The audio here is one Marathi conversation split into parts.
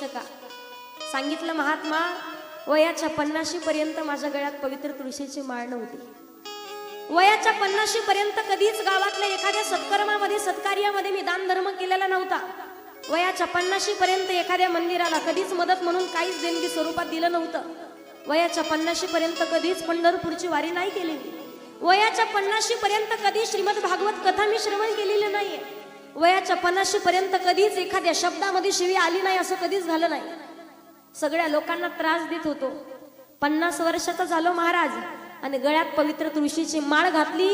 शका. सांगितलं महात्मा वयाच्या पन्नाशी पर्यंत माझ्या गळ्यात पवित्र तुळशीची माळ नव्हती. वयाच्या पन्नाशी पर्यंत कधीच गावातल्या एखाद्या सत्कर्मामध्ये सत्कार्यामध्ये मी दान धर्म केलेला नव्हता. वयाच्या पन्नाशी पर्यंत एखाद्या मंदिराला कधीच मदत म्हणून काहीच देणगी स्वरूपात दिलं नव्हतं. वयाच्या पन्नाशी पर्यंत कधीच पंढरपूरची वारी नाही केलेली. वयाच्या पन्नाशी पर्यंत कधी श्रीमद भागवत कथा मी श्रवण केलेली नाहीये. वयाच्या पन्नाशी पर्यंत कधीच एखाद्या शब्दामध्ये शिवी आली नाही असं कधीच झालं नाही. सगळ्या लोकांना त्रास देत होतो. पन्नास वर्षाचा झालो महाराज आणि गळ्यात पवित्र तुळशीची माळ घातली.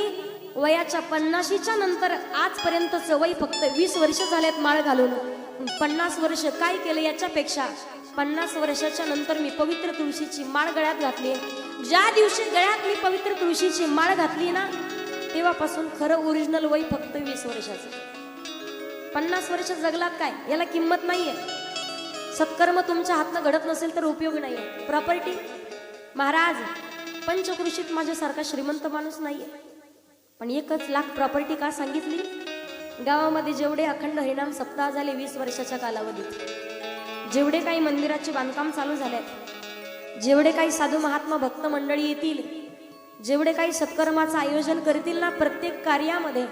वयाच्या पन्नाशीच्या नंतर आजपर्यंतच वय फक्त वीस वर्ष झाल्यात माळ घालून. पन्नास वर्ष काय केलं याच्यापेक्षा? पन्नास वर्षाच्या नंतर मी पवित्र तुळशीची माळ गळ्यात घातली. ज्या दिवशी गळ्यात मी पवित्र तुळशीची माळ घातली ना तेव्हापासून खरं ओरिजिनल वय फक्त वीस वर्षाचं. पन्नास वर्ष जगलात काय? याला किंमत नाहीये. सत्कर्म तुमच्या हातनं घडत नसेल तर उपयोग नाही आहे प्रॉपर्टी महाराज पंचकृषीत माझ्यासारखा श्रीमंत माणूस नाहीये. पण एकच लाख प्रॉपर्टी का सांगितली? गावामध्ये जेवढे अखंड हरिणाम सप्ताह झाले वीस वर्षाच्या कालावधीत. जेवढे काही मंदिराचे बांधकाम चालू झाले जेवढे काही साधू महात्मा भक्त मंडळी येतील. जेवढे काही सत्कर्माचं आयोजन करतील ना प्रत्येक कार्यामध्ये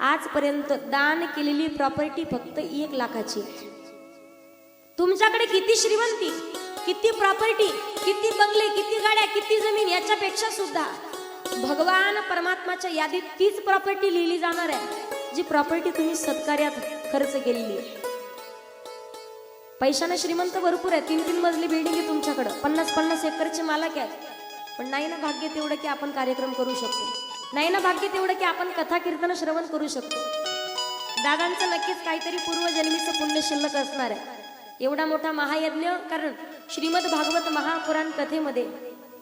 आजपर्यंत दान केलेली प्रॉपर्टी फक्त एक लाखाची. तुमच्याकडे किती श्रीमंती किती प्रॉपर्टी किती बंगले किती गाड्या किती जमीन याच्यापेक्षा सुद्धा भगवान परमात्माच्या यादीत तीच प्रॉपर्टी लिहिली जाणार आहे जी प्रॉपर्टी तुम्ही सत्कार्यात खर्च केलेली आहे. पैशाने श्रीमंत भरपूर आहे तीन तीन मजली बिल्डिंग आहे तुमच्याकडं. पन्नास पन्नास एकरचे मालक आहेत. पण नाही ना भाग्य तेवढं की आपण कार्यक्रम करू शकतो. नाही ना भाग्य तेवढं की आपण कथा कीर्तन श्रवण करू शकतो. दादांचं नक्कीच काहीतरी पूर्वजन्मीचं पुण्य शिल्लक असणार आहे. एवढा मोठा महायज्ञ कारण श्रीमद भागवत महापुराण कथेमध्ये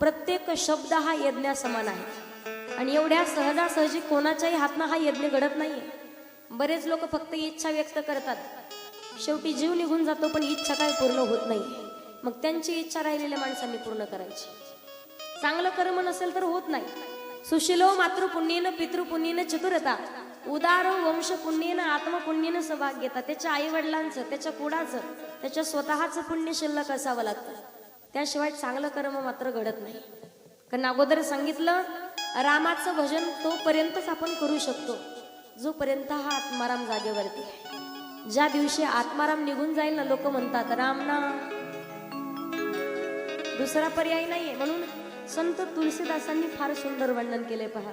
प्रत्येक शब्द हा यज्ञासमान आहे. आणि एवढ्या सहजासहजी कोणाच्याही हातनं हा यज्ञ घडत नाही बरेच लोक फक्त इच्छा व्यक्त करतात. शेवटी जीव निघून जातो पण इच्छा काय पूर्ण होत नाही मग त्यांची इच्छा राहिलेल्या माणसांनी पूर्ण करायची. चांगलं कर्म नसेल तर होत नाही. सुशिलो मातृपुण्येनं पितृपुण्येनं चतुरता. उदार वंश पुण्येनं आत्मपुण्येनं सौभाग्यता. त्याच्या आई वडिलांचं त्याच्या कुडाचं त्याच्या स्वतःचं पुण्य शिल्लक असावं लागतं. त्याशिवाय चांगलं कर्म मात्र घडत नाही. कारण अगोदर सांगितलं रामाचं भजन तोपर्यंतच आपण करू शकतो. जोपर्यंत हा आत्माराम जागेवरती आहे. ज्या दिवशी आत्माराम निघून जाईल ना लोक म्हणतात राम ना. दुसरा पर्याय नाहीये. म्हणून संत तुलसीदासांनी फार सुंदर वर्णन केले पहा.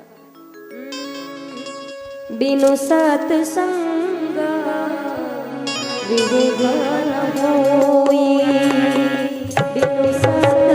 बिनु सात संग विवेक बिनु संग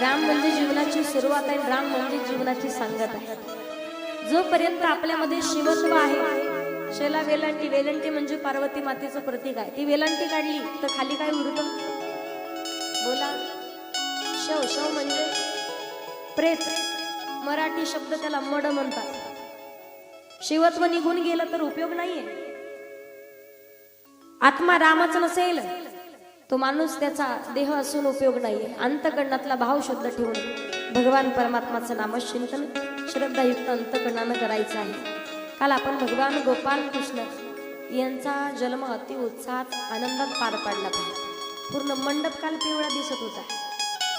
राम म्हणजे जीवनाची सुरुवात आहे राम म्हणजे जीवनाची सांगत आहे. जोपर्यंत आपल्यामध्ये शिवत्व आहे शेला वेलांटी वेलंटी म्हणजे पार्वती मातेचं प्रतीक आहे. ती वेलांटी काढली तर खाली काय उरत बोला. शव शव म्हणजे प्रेत. मराठी शब्द त्याला मड म्हणतात. शिवत्व निघून गेलं तर उपयोग नाहीये. आत्मा रामच नसेल. तो माणूस त्याचा देह असून उपयोग नाही अंतकरणातला भाव शुद्ध ठेवून भगवान परमात्माचं नामचिंतन श्रद्धायुक्त अंतकरणानं करायचं आहे. काल आपण भगवान गोपाल कृष्ण यांचा जन्म अति उत्साहात आनंदात पार पाडला पाहिजे पूर्ण मंडप काल पिवळा दिसत होता.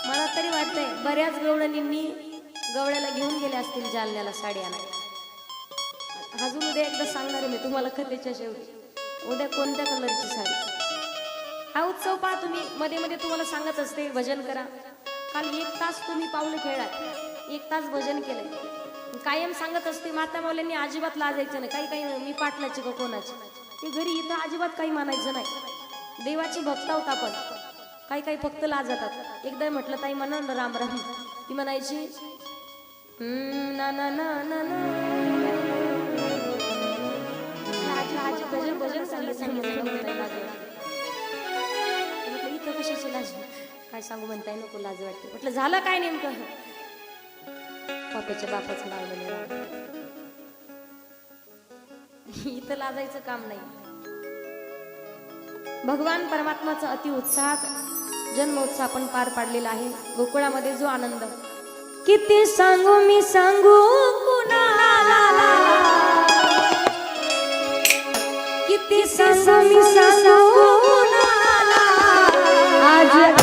मला तरी वाटतंय बऱ्याच गवळणींनी गवळ्याला घेऊन गेल्या असतील जालन्याला साडी आणायला अजून उद्या एकदा सांगणार मी तुम्हाला कथेच्या शेवटी. उद्या कोणत्या कलरची साडी? हा उत्सव पहा तुम्ही मध्ये मध्ये तुम्हाला सांगत असते भजन करा. काल एक तास तुम्ही पाऊल खेळात एक तास भजन केलंय. कायम सांगत असते माता मौल्यांनी अजिबात लाजायचं नाही. काही काही मी पाटलाची का कोणाची? ते घरी इथं अजिबात काही मानायचं नाही. देवाची भक्त आहोत आपण. काही काही फक्त लाजतात. एकदा म्हटलं ताई म्हणा ना राम राम. ती म्हणायची ना ना ना ना ना. आजी भजन भजन सांगितलं. इथं कशाची लाज? काय सांगू म्हणताय? नको लाज वाटते. म्हटलं झालं काय नेमकं? पप्याच्या बापाचं लावलेलं इथं लाजायचं काम नाही. भगवान परमात्माचा अति उत्साहात जन्मोत्सव आपण पार पाडलेला आहे. गोकुळामध्ये जो आनंद. किती सांगू मी सांगू कुणाला? किती सांगू मी सांगू आज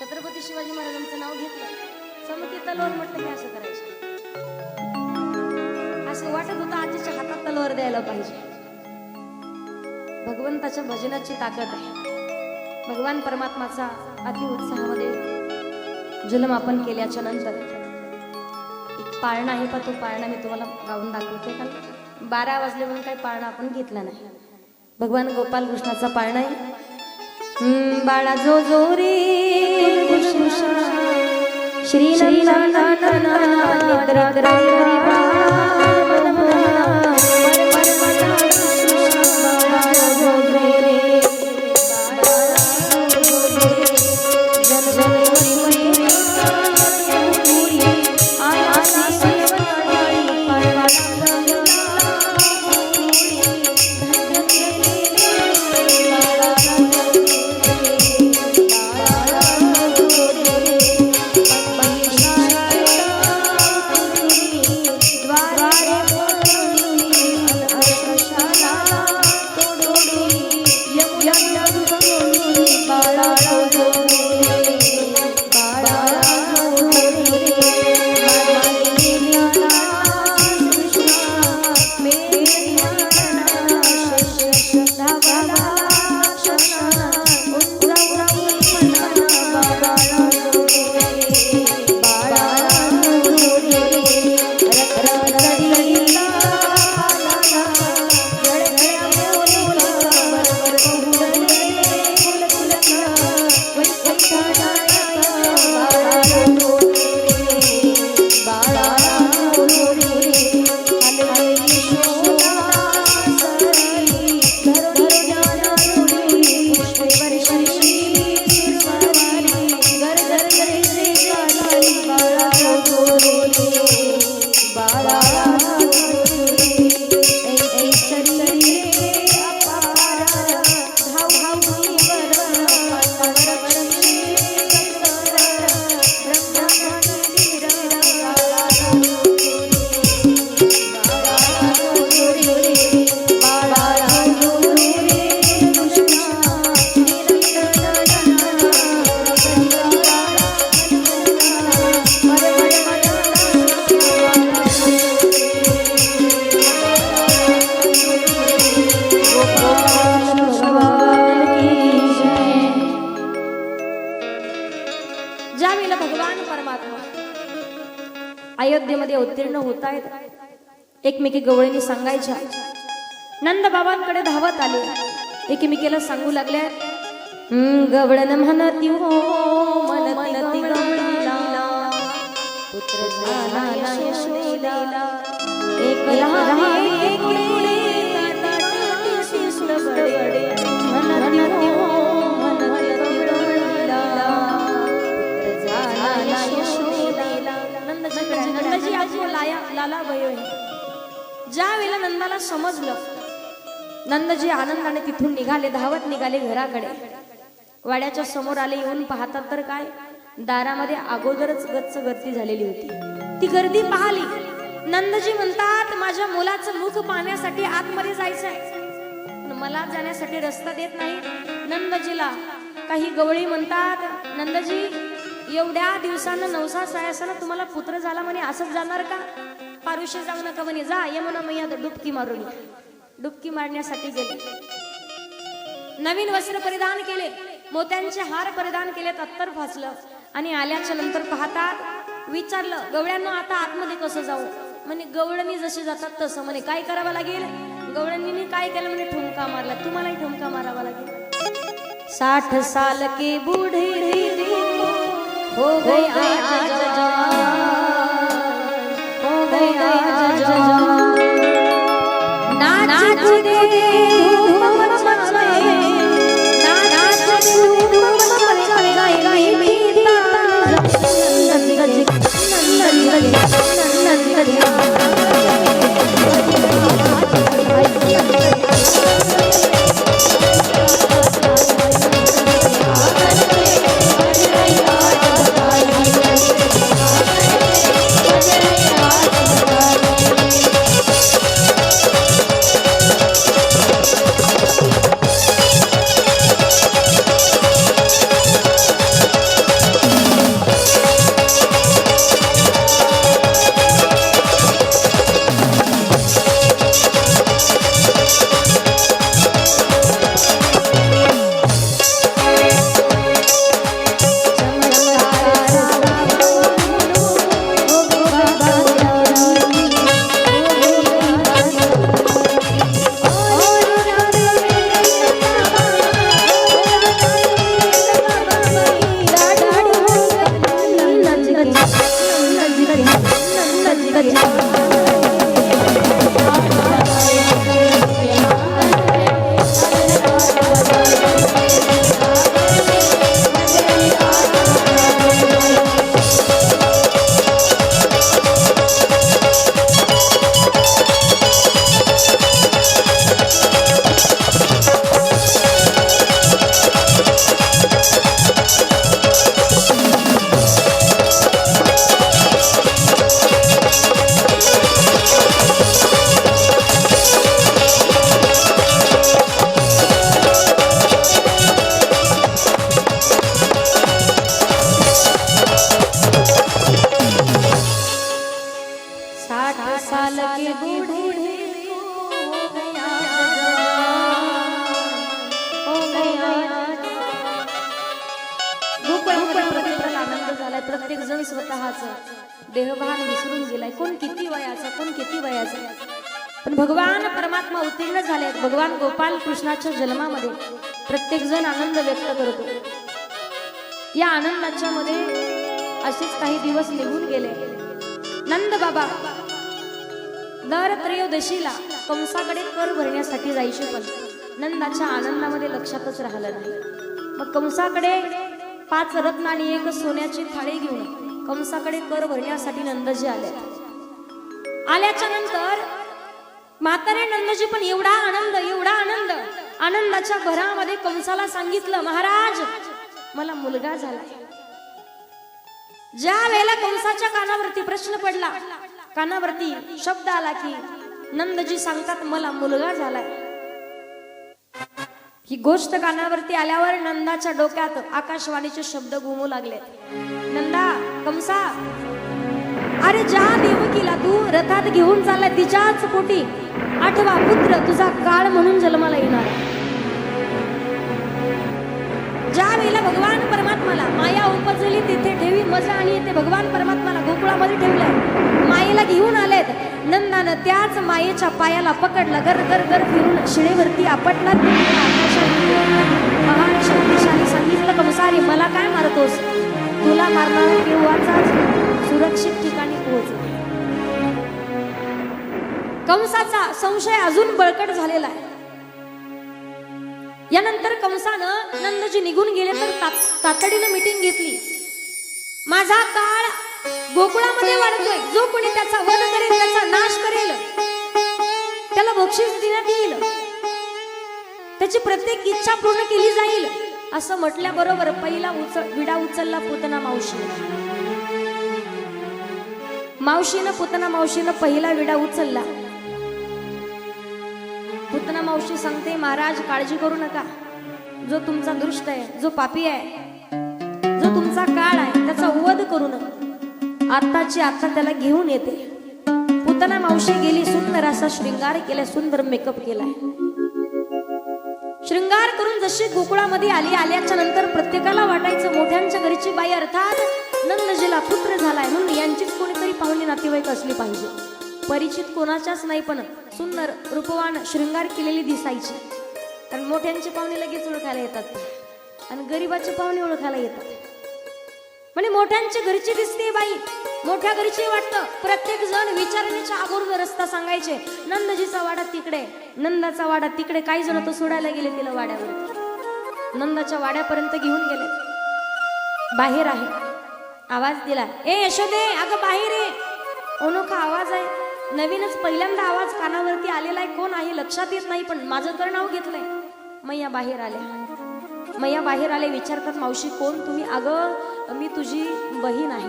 छत्रपती शिवाजी महाराजांचं नाव घेतलं. समती तलवार म्हटलं की असं करायचं. असं वाटत होतं आजीच्या हातात तलवार द्यायला पाहिजे. भगवंताच्या भजनाची ताकद आहे. भगवान परमात्माचा अति उत्साहामध्ये जन्म आपण केल्याच्यानंतर एक पाळणा आहे का तो पाळणा मी तुम्हाला गाऊन दाखवते का? बारा वाजले म्हणून काही पाळणा आपण घेतला नाही. भगवान गोपाल कृष्णाचा पाळणा आहे. बाळा जो जो रे श्री श्री निद्रा अयोध्येमध्ये उत्तीर्ण होत आहेत एकमेकी गवळीने सांगायच्या नंद बाबांकडे धावत आले. एकमेकीला सांगू लागल्या "हं, गवळण म्हणती हो म्हणती गवळीला पुत्र झाला यशोदेला. एक लहान एक म्हणती हो म्हणती नंदजी लाया लाला वयो ज्या वेळेला नंदाला समजलं नंदजी आनंदाने तिथून निघाले धावत निघाले घराकडे. वाड्याच्या समोर आले येऊन पाहतात तर काय? दारामध्ये अगोदरच गच्च गर्दी झालेली होती. ती गर्दी पाहिली. नंदजी म्हणतात माझ्या मुलाचं मुख पाहण्यासाठी आतमध्ये जायचंय. मला जाण्यासाठी रस्ता देत नाही. नंदजीला काही गवळी म्हणतात नंदजी एवढ्या दिवसानं नवसा सायासानं तुम्हाला पुत्र झाला म्हणे असंच जाणार का? पारुशी जाऊ नका म्हणे जा यमुना मैया डुबकी मारून डुबकी मारण्यासाठी गेले. नवीन वस्त्र परिधान केले. मोत्यांचे हार परिधान केले तत्तर फासलं. आणि आल्याच्यानंतर पाहतात विचारलं गवळ्यांना आता आतमध्ये कसं जाऊ? म्हणे गवळणी जसे जातात तसं. म्हणे काय करावं लागेल? गवळणीने काय केलं? म्हणे ठुमका मारला. तुम्हालाही ठुमका मारावा लागेल. साठ साल के बूढ़े हो गए आज जवान हो गए आज जवान। नाच दे झाले भगवान गोपाल कृष्णाच्या जन्मामध्ये प्रत्येक जण आनंद व्यक्त करतो. या आनंदाच्या मध्ये असेच काही दिवस निघून गेले. नंद बाबा दर त्रयोदशीला कंसाकडे कर भरण्यासाठी जायचे पण नंदाच्या आनंदामध्ये लक्षातच राहिलं नाही. मग कंसाकडे पाच रत्न आणि एक सोन्याची थाळी घेऊन कंसाकडे कर भरण्यासाठी नंदजी आले. आल्याच्यानंतर म्हातारे नंदजी पण एवढा आनंद एवढा आनंद. आनंदाच्या भरामध्ये कंसाला सांगितलं महाराज मला मुलगा झाला. ज्या वेळेला कंसाच्या कानावरती प्रश्न पडला कानावरती शब्द आला की नंदजी सांगतात मला मुलगा झालाय. ही गोष्ट कानावरती आल्यावर नंदाच्या डोक्यात आकाशवाणीचे शब्द घुमू लागले. नंदा कंसा अरे ज्या देवकीला तू रथात घेऊन चाललाय तिच्याच पोटी. आठवा पुत्र तुझा काळ म्हणून जन्माला येणार. ज्या वेळेला भगवान परमात्माला माया उपजली तिथे ठेवी मजा आणि येते. भगवान परमात्माला गोकुळामध्ये ठेवलंय. मायेला घेऊन आलेत. नंदानं त्याच मायेच्या पायाला पकडलं. गर गर गर फिरून शिळेवरती आपटला महान शक्तिशाली सांगितलं कंसारी मला काय मारतोस? तुला मारणारा केव्हाचाच सुरक्षित ठिकाणी कंसाचा संशय अजून बळकट झालेला आहे. यानंतर कंसानं नंदजी निघून गेले तर तातडीनं मिटिंग घेतली. माझा काळ गोकुळामध्ये वाढतोय. जो कोणी त्याचा वध करेल त्याचा नाश करेल त्याला बक्षीस देण्यात येईल. त्याची प्रत्येक इच्छा पूर्ण केली जाईल असं म्हटल्याबरोबर पहिला उचल विडा उचलला पुतना मावशी. मावशीनं पुतना मावशीनं पहिला विडा उचलला. पुतना मावशी सांगते महाराज काळजी करू नका. जो तुमचा दृष्ट आहे जो पापी आहे जो तुमचा काळ आहे त्याचा वध करू नका. आत्ताची आता त्याला घेऊन येते. पुतना मावशी गेली सुंदर असा शृंगार केला सुंदर मेकअप केलाय. शृंगार करून जशी गोकुळामध्ये आली आल्याच्यानंतर प्रत्येकाला वाटायचं मोठ्यांच्या घरची बाई अर्थात नंदजीला पुत्र झालाय म्हणून यांचीच कोणीतरी पाहुणी नातेवाईक असली पाहिजे. परिचित कोणाच्याच नाही पण सुंदर रूपवान शृंगार केलेली दिसायची. कारण मोठ्यांचे पाहुणे लगेच ओळखायला येतात. आणि गरीबाचे पाहुणे ओळखायला येतात. म्हणजे मोठ्यांची घरची दिसते बाई. मोठ्या घरची वाटतं. प्रत्येक जण विचारण्याच्या अगोदर रस्ता सांगायचे. नंदजीचा वाडा तिकडे नंदाचा वाडा तिकडे. काही जण तो सोडायला गेले तिला वाड्यावर. नंदाच्या वाड्यापर्यंत घेऊन गेले. बाहेर आहे. आवाज दिला ए यशोदे अगं बाहेर ये. अनोखा आवाज आहे. नवीनच पहिल्यांदा आवाज कानावरती आलेला आहे. कोण आहे? लक्षात येत नाही पण माझं तर नाव घेतलंय. मैया बाहेर आल्या. मैया बाहेर आले विचारतात मावशी कोण तुम्ही? अगं मी तुझी बहीण आहे.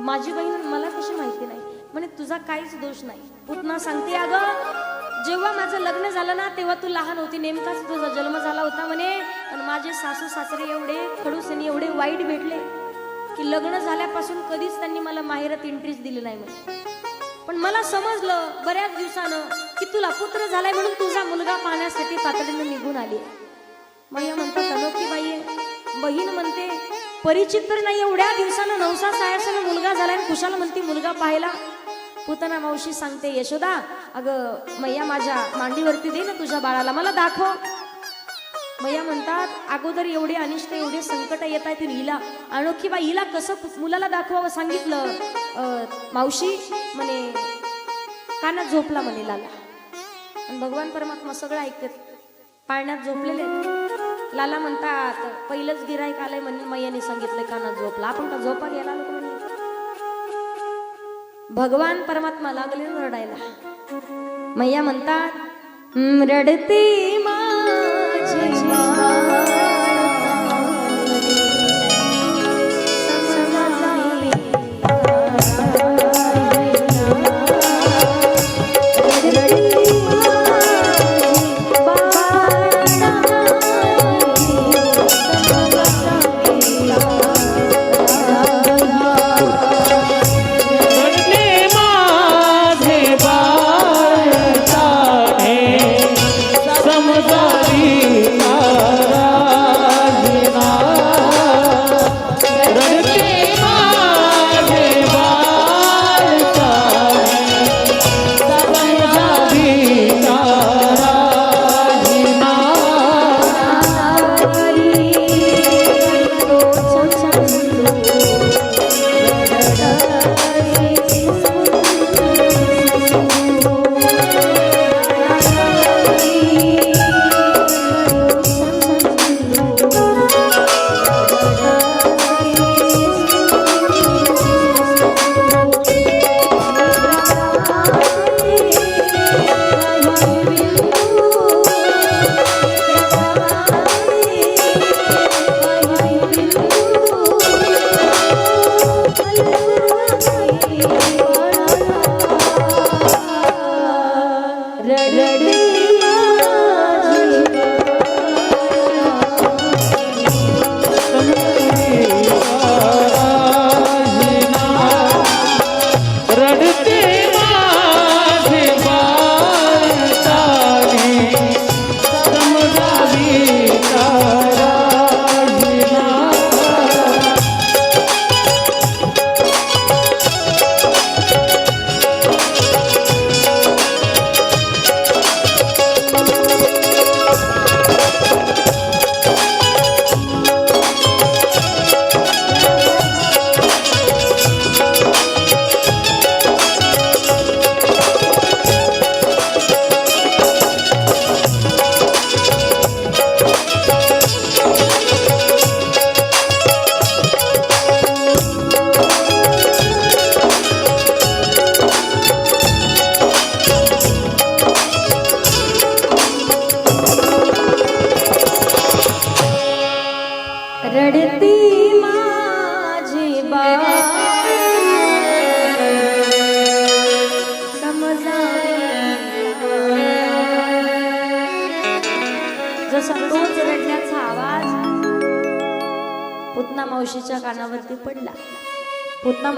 माझी बहीण मला कशी माहिती नाही? म्हणे तुझा काहीच दोष नाही. पुतना सांगते अगं जेव्हा माझं लग्न झालं ना तेव्हा तू लहान होती. नेमकाच तुझा जन्म झाला होता म्हणे. पण माझे सासू सासरे एवढे खडूस आणि एवढे वाईट भेटले की लग्न झाल्यापासून कधीच त्यांनी मला माहेरात एंट्रीच दिली नाही म्हणे. मला समजलं बऱ्याच दिवसानं की तुला पुत्र झालाय म्हणून तुझा मुलगा पाहण्यासाठी तातडीनं निघून आली. मैया म्हणतात अनोखी बाई बहीण म्हणते परिचित तर नाही. एवढ्या दिवसानं नवसा सायासानं मुलगा झालाय आणि म्हणते मुलगा पाहायला. पुतना मावशी सांगते यशोदा अगं मैया माझ्या मांडीवरती दे ना तुझ्या बाळाला. मला दाखव. मैया म्हणतात अगोदर एवढे अनिष्ट एवढे संकट येत आहेत हिला अनोखी बाई हिला कसं मुलाला दाखवावं सांगितलं? मावशी म्हणे कानात झोपला म्हणे लाला. आणि भगवान परमात्मा सगळं ऐकत पाळण्यात झोपलेले लाला म्हणतात पहिलंच गिरायक आलंय म्हणून मैयाने सांगितलंय कानात झोपला. आपण का झोपा गेला लोक म्हणे? भगवान परमात्मा लागले ना रडायला. मैया म्हणतात रडती मा माझी रडले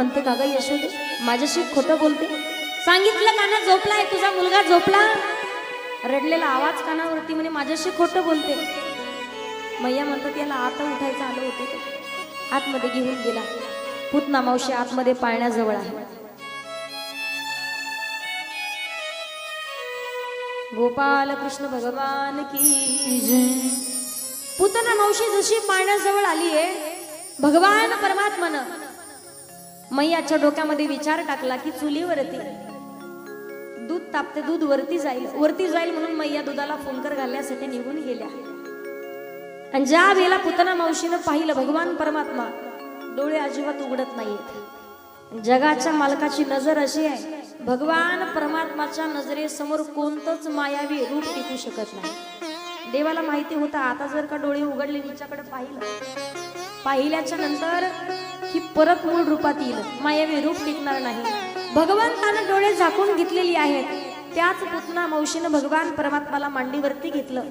म्हणते का ग यशोदे माझ्याशी खोटं बोलते. सांगितलं काना झोपलाय तुझा मुलगा झोपला? रडलेला आवाज कानावरती म्हणे माझ्याशी खोटं बोलते. मैया म्हणतात याला आता उठायचं आलं होतं आतमध्ये घेऊन गेला. पुतना मावशी आतमध्ये पाळण्याजवळ आहे. गोपाल कृष्ण भगवान की पुतना मावशी जशी पाळण्याजवळ आली आहे भगवान परमात्मानं मैयाच्या डोक्यामध्ये विचार टाकला की चुलीवरती दूध तापते दूध वरती जाईल. वरती जाईल म्हणून मैया दुधाला फुंकर घालण्यासाठी निघून गेल्या. आणि ज्या वेळेला पुतना मावशीनं पाहिलं भगवान परमात्मा डोळे अजिबात उघडत नाहीत. जगाच्या मालकाची नजर अशी आहे भगवान परमात्माच्या नजरेसमोर कोणतंच मायावी रूप टिकू शकत नाही. देवाला माहिती होतं आता जर का डोळे उघडले तिच्याकडे पाहिलं. पाहिल्याच्या नंतर ही परत मूळ रूपात येईल. मायावी रूप टिकणार नाही. भगवंतानं डोळे झाकून घेतलेली आहेत. त्याच पुतना मावशीनं भगवान परमात्माला मांडीवरती घेतलं.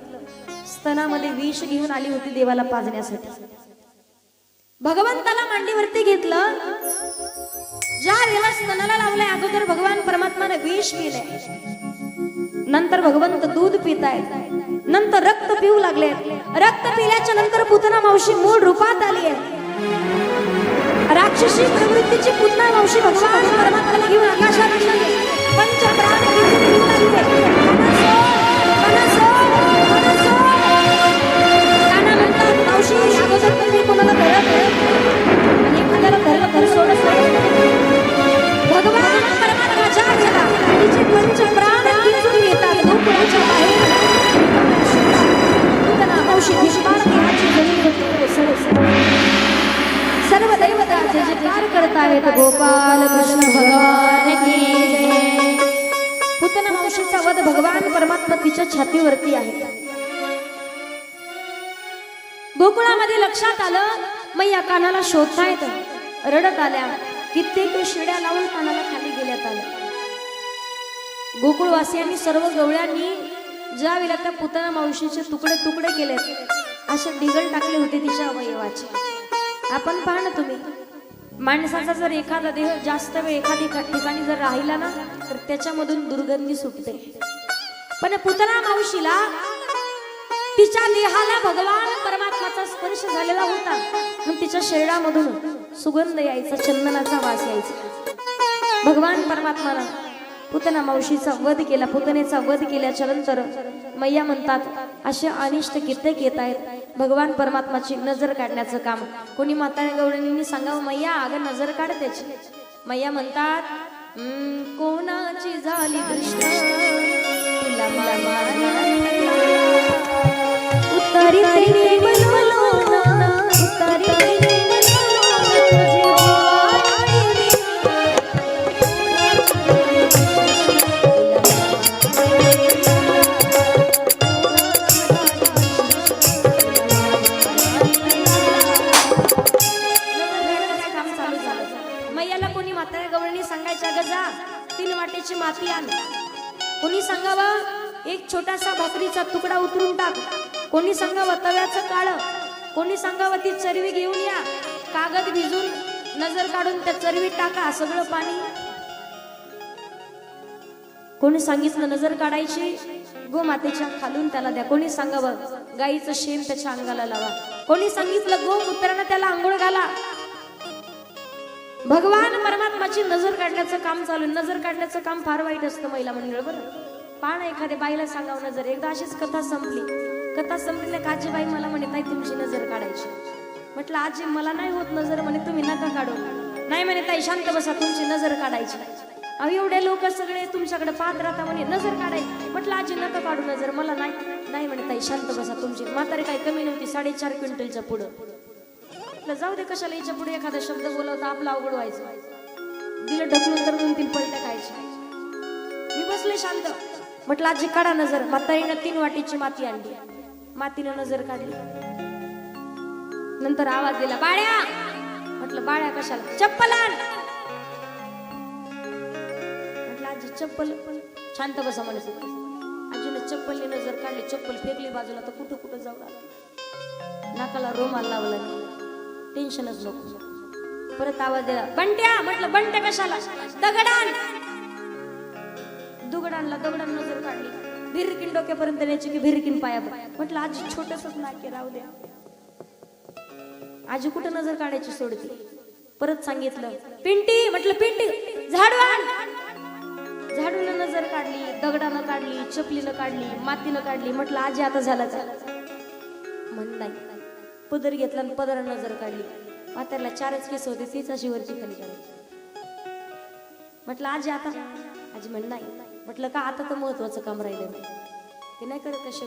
स्तनामध्ये विष घेऊन आली होती देवाला पाजण्यासाठी. भगवंताला मांडीवरती घेतलं. ज्या वेळेला स्तनाला लावलंय अगोदर भगवान परमात्माने विष पिलंय. नंतर भगवंत दूध पितायत. नंतर रक्त पिऊ लागले रक्त पिल्याच्या नंतर पुतना मावशी मूळ रूपात आली आहे राक्षसी प्रवृत्तीची पुतना वंशी भगवान घेऊन आकाशात पंच प्राण घेऊन फिरू म्हणतात, मावशी अगोदर कोणाला धरत आणि एखाद्याला धरलं तर सोडत नाही. भगवान परमात्माच्या वेळेला तिचे पंच प्राण खिचून गोकुळाच्या बाहेर. पुतना मावशी निष्पार देहाची जमीन होती सर्व दैवताचे जयकार करत आहेत गोपाल कृष्ण भगवान की पुतना मावशीचा वध भगवान परमात्मा तिच्या छातीवरती आहे. गोकुळामध्ये लक्षात आलं मग या कानाला शोधता येत. रडत आल्या कित्येक शिड्या लावून कानाला खाली गेल्यात आल्या. गोकुळवासियांनी सर्व गवळ्यांनी ज्या वेळेला त्या पुतना मावशीचे तुकडे तुकडे केलेत असे ढिगल टाकले होते तिच्या अवयवाचे. आपण पहा ना तुम्ही माणसाचा जर एखादा देह जास्त वेळ एखादी ठिकाणी जर राहिला ना तर त्याच्यामधून दुर्गंधी सुटते. पण पुतळा मावशीला तिच्या देहाला भगवान परमात्माचा स्पर्श झालेला होता. मग तिच्या शरीरामधून सुगंध यायचा चंदनाचा वास यायचा. भगवान परमात्माला पुतना मावशीचा वध केला पुतनेचा वध केल्याच्यानंतर मैया म्हणतात असे अनिष्ट कित्येक येत आहेत. भगवान परमात्माची नजर काढण्याचं काम. कोणी म्हाताऱ्या गवळणींनी सांगावं मैया अगं नजर काढ त्याची. मैया म्हणतात कोणाची झाली दृष्ट? एक छोटासा भाकरीचा तुकडा उतरून टाक. कोणी सांगावं तव्याचं काळ? कोणी सांगावं ती चरवी घेऊन या? कागद भिजून नजर काढून त्या चरवी टाका सगळं पाणी. कोणी सांगितलं नजर काढायची? गोमातेच्या खालून त्याला द्या. कोणी सांगावं गाईचं शेण त्याच्या अंगाला लावा. कोणी सांगितलं गो गोमूत्रानं त्याला आंघोळ घाला? भगवान परमात्माची नजर काढण्याचं काम चालू नजर काढण्याचं काम फार वाईट असतं महिला मंडळ बरं? पाहा ना एखाद्या बाईला सांगावं नजर एकदा अशीच कथा संपली. कथा संपली ना काजी बाई मला म्हणे ताई तुमची नजर काढायची. म्हटलं आजी मला नाही होत नजर म्हणे तुम्ही नका काढू. नाही म्हणे ताई शांत बसा तुमची नजर काढायची. अहो एवढे लोक सगळे तुमच्याकडे पाहत राहता म्हणे नजर काढायची म्हटलं आजी नका काढू नजर मला नाही. नाही म्हणे ताई शांत बसा तुमची. म्हातारी काही कमी नव्हती साडेचार क्विंटलच्या पुढं. म्हटलं जाऊ दे कशाला याच्यापुढे एखादा शब्द बोलवता आपला अवघड व्हायचं. दिलं ढकलून तर दोन तीन पलट्या खायच्या मी बसले शांत. म्हटलं आजी काढा नजर. म्हातारीनं तीन वाटीची माती आणली. मातीनं नजर काढली. नंतर आवाज दिला बाळ्या! म्हटलं बाळ्या कशाला? चप्पल आण. म्हटलं आजी चप्पल शांत बसा म्हणत आजीनं चप्पलने नजर काढली. चप्पल फेकली बाजूला तर कुठं कुठं जाऊ लागली. नाकाला रोमाल लावला. टेन्शनच नको. परत आवाज दिला बंट्या! म्हटलं बंट्या कशाला? दगडान! दुगडांना दगडान नजर काढली. भिरकिन डोक्यापर्यंत न्यायची की भिरकिन पाया म्हटलं आजी छोटसच नाके राहू द्या. आजी कुठं नजर काढायची सोडती? परत सांगितलं पिंटी म्हटलं पिंटी झाडवान. झाडून नजर काढली दगडानं काढली चपलीनं काढली मातीनं काढली. म्हटलं आजी आता झालं म्हण नाही. पदर घेतला आणि पदरानं नजर काढली. म्हातारला चारच केस होते तीच अशी वरची खाली करायची म्हटलं आजी आता? आजी म्हण नाही. म्हटलं का आता तर महत्वाचं काम राहिलं ते नाही करत कसे